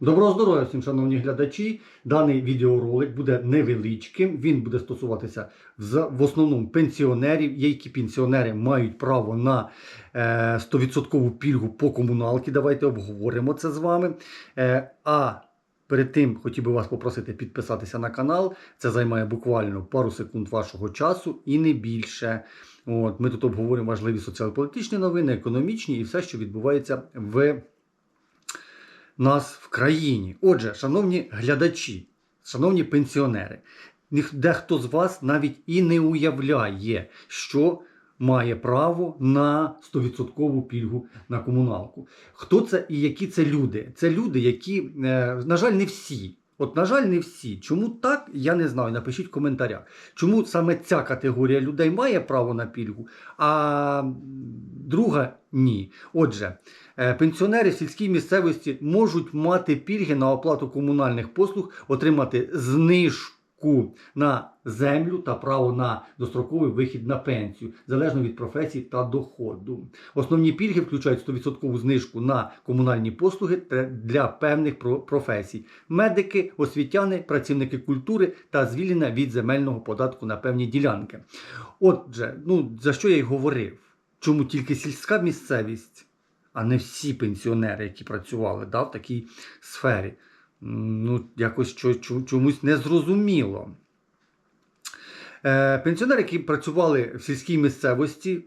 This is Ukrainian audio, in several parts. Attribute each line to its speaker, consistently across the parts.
Speaker 1: Доброго здоров'я всім, шановні глядачі. Даний відеоролик буде невеличким. Він буде стосуватися в основному пенсіонерів. Які пенсіонери мають право на е, 100% пільгу по комуналці. Давайте обговоримо це з вами. Е, а перед тим хотів би вас попросити підписатися на канал. Це займає буквально пару секунд вашого часу і не більше. От, ми тут обговорюємо важливі соціально-політичні новини, економічні і все, що відбувається в нас в країні. Отже, шановні глядачі, шановні пенсіонери, дехто з вас навіть і не уявляє, що має право на 100% пільгу на комуналку. Хто це і які це люди? Це люди, які, е, на жаль, не всі. От, на жаль, не всі. Чому так, я не знаю. Напишіть в коментарях. Чому саме ця категорія людей має право на пільгу, а друга ні. Отже, е, пенсіонери в сільській місцевості можуть мати пільги на оплату комунальних послуг, отримати знижку на землю та право на достроковий вихід на пенсію, залежно від професії та доходу. Основні пільги включають 100% знижку на комунальні послуги для певних професій: медики, освітяни, працівники культури та звільнення від земельного податку на певні ділянки. Отже, ну за що я й говорив? Чому тільки сільська місцевість, а не всі пенсіонери, які працювали да, в такій сфері? Ну, якось чо- чо- чомусь незрозуміло. Е, пенсіонери, які працювали в сільській місцевості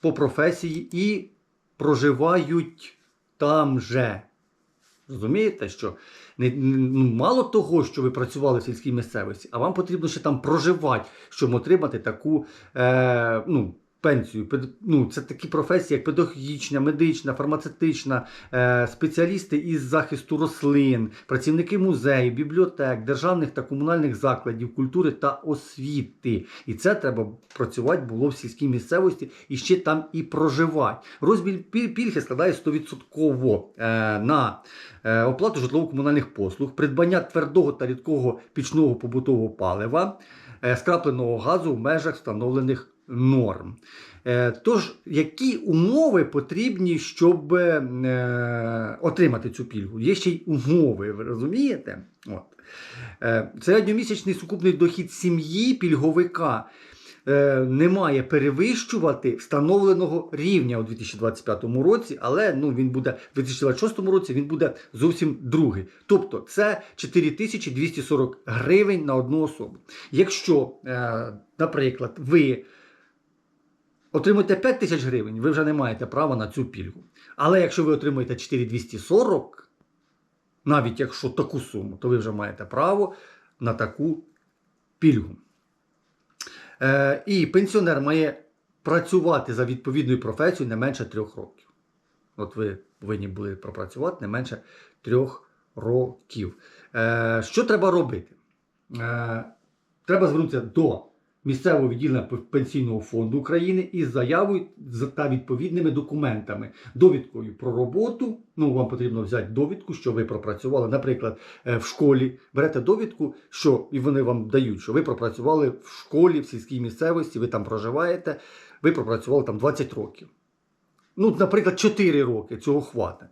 Speaker 1: по професії і проживають там же. Розумієте, що не, ну, мало того, що ви працювали в сільській місцевості, а вам потрібно ще там проживати, щоб отримати таку е, ну, пенсію. Ну, це такі професії, як педагогічна, медична, фармацевтична, е, спеціалісти із захисту рослин, працівники музеїв, бібліотек, державних та комунальних закладів культури та освіти. І це треба працювати було в сільській місцевості і ще там і проживати. Розмір піль- пільги складає 100% е, на е, оплату житлово-комунальних послуг, придбання твердого та рідкого пічного побутового палива, скрапленого газу в межах встановлених норм. Е, Тож, які умови потрібні, щоб е, отримати цю пільгу? Є ще й умови, ви розумієте? От. Е, Середньомісячний сукупний дохід сім'ї пільговика не має перевищувати встановленого рівня у 2025 році, але ну, він буде в 2026 році він буде зовсім другий. Тобто це 4240 гривень на одну особу. Якщо, наприклад, ви отримуєте 5 тисяч гривень, ви вже не маєте права на цю пільгу. Але якщо ви отримуєте 4240, навіть якщо таку суму, то ви вже маєте право на таку пільгу. Е, і пенсіонер має працювати за відповідною професією не менше трьох років. От ви повинні були пропрацювати не менше трьох років. Е, що треба робити? Е, треба звернутися до місцевого відділення пенсійного фонду України із заявою та відповідними документами, довідкою про роботу. Ну, вам потрібно взяти довідку, що ви пропрацювали, наприклад, е, в школі. Берете довідку, що і вони вам дають, що ви пропрацювали в школі, в сільській місцевості, ви там проживаєте, ви пропрацювали там 20 років. Ну, наприклад, 4 роки цього хватить.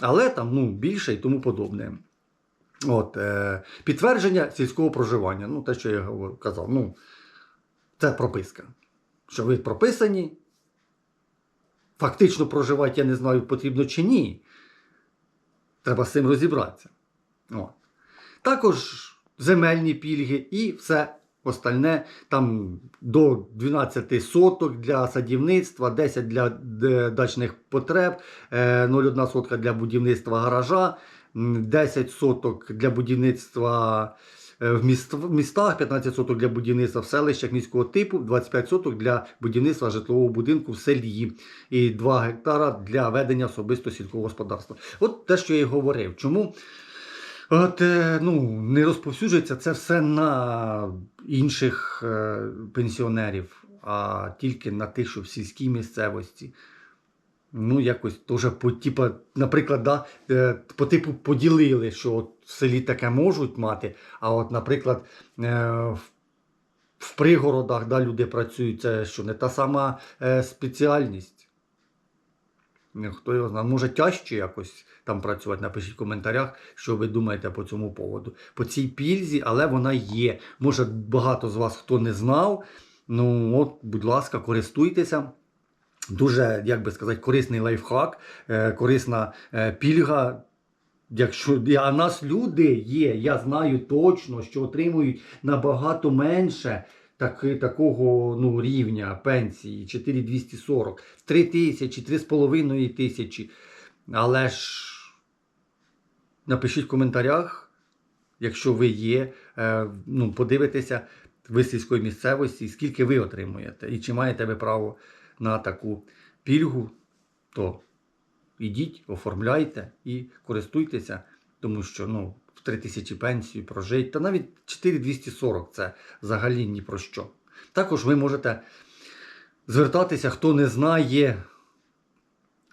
Speaker 1: Але там ну, більше і тому подобне. От, е, підтвердження сільського проживання. Ну, те, що я казав, ну, це прописка. Що ви прописані. Фактично проживати, я не знаю, потрібно чи ні. Треба з цим розібратися. От. Також земельні пільги і все остальне, там до 12 соток для садівництва, 10 для е, дачних потреб, е, 0,1 сотка для будівництва гаража, 10 соток для будівництва е, в містах, 15 соток для будівництва в селищах міського типу, 25 соток для будівництва житлового будинку в селі і 2 гектара для ведення особисто сільського господарства. От те, що я й говорив. Чому? От, е, ну, не розповсюджується це все на інших е, пенсіонерів, а тільки на тих, що в сільській місцевості. Ну, якось теж по типа, наприклад, да, е, по типу поділили, що от в селі таке можуть мати, а от, наприклад, е, в, в пригородах да, люди працюють, це що не та сама е, спеціальність. Хто його знає, може тяжче якось там працювати. Напишіть в коментарях, що ви думаєте по цьому поводу. По цій пільзі, але вона є. Може, багато з вас хто не знав. Ну, от, будь ласка, користуйтеся. Дуже, як би сказати, корисний лайфхак, е, корисна е, пільга. Якщо а нас люди є, я знаю точно, що отримують набагато менше так, такого ну, рівня пенсії 4240, 3 тисячі, 3,5 тисячі. Але ж напишіть в коментарях, якщо ви є, е, ну, подивитеся ви сільської місцевості, скільки ви отримуєте, і чи маєте ви право на таку пільгу, то ідіть, оформляйте і користуйтеся, тому що ну, в 3 тисячі пенсію прожити, та навіть 4240 це взагалі ні про що. Також ви можете звертатися, хто не знає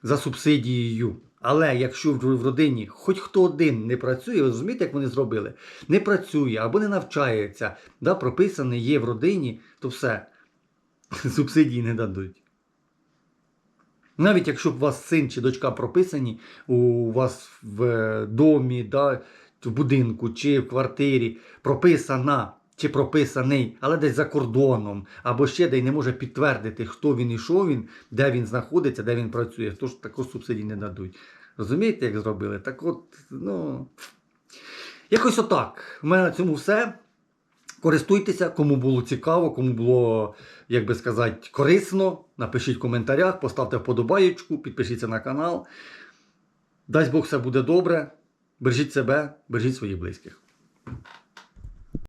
Speaker 1: за субсидією. Але якщо в родині хоч хто один не працює, ви розумієте, як вони зробили? Не працює або не навчається, да, прописаний є в родині, то все, субсидії не дадуть. Навіть якщо б у вас син чи дочка прописані у вас в е, домі, да, в будинку чи в квартирі, прописана чи прописаний, але десь за кордоном, або ще де й не може підтвердити, хто він і що він, де він знаходиться, де він працює, то ж також субсидій не дадуть. Розумієте, як зробили? Так от, ну. Якось отак. У мене на цьому все. Користуйтеся, кому було цікаво, кому було, як би сказати, корисно. Напишіть в коментарях, поставте вподобаєчку, підпишіться на канал. Дасть Бог все буде добре. Бережіть себе, бережіть своїх близьких.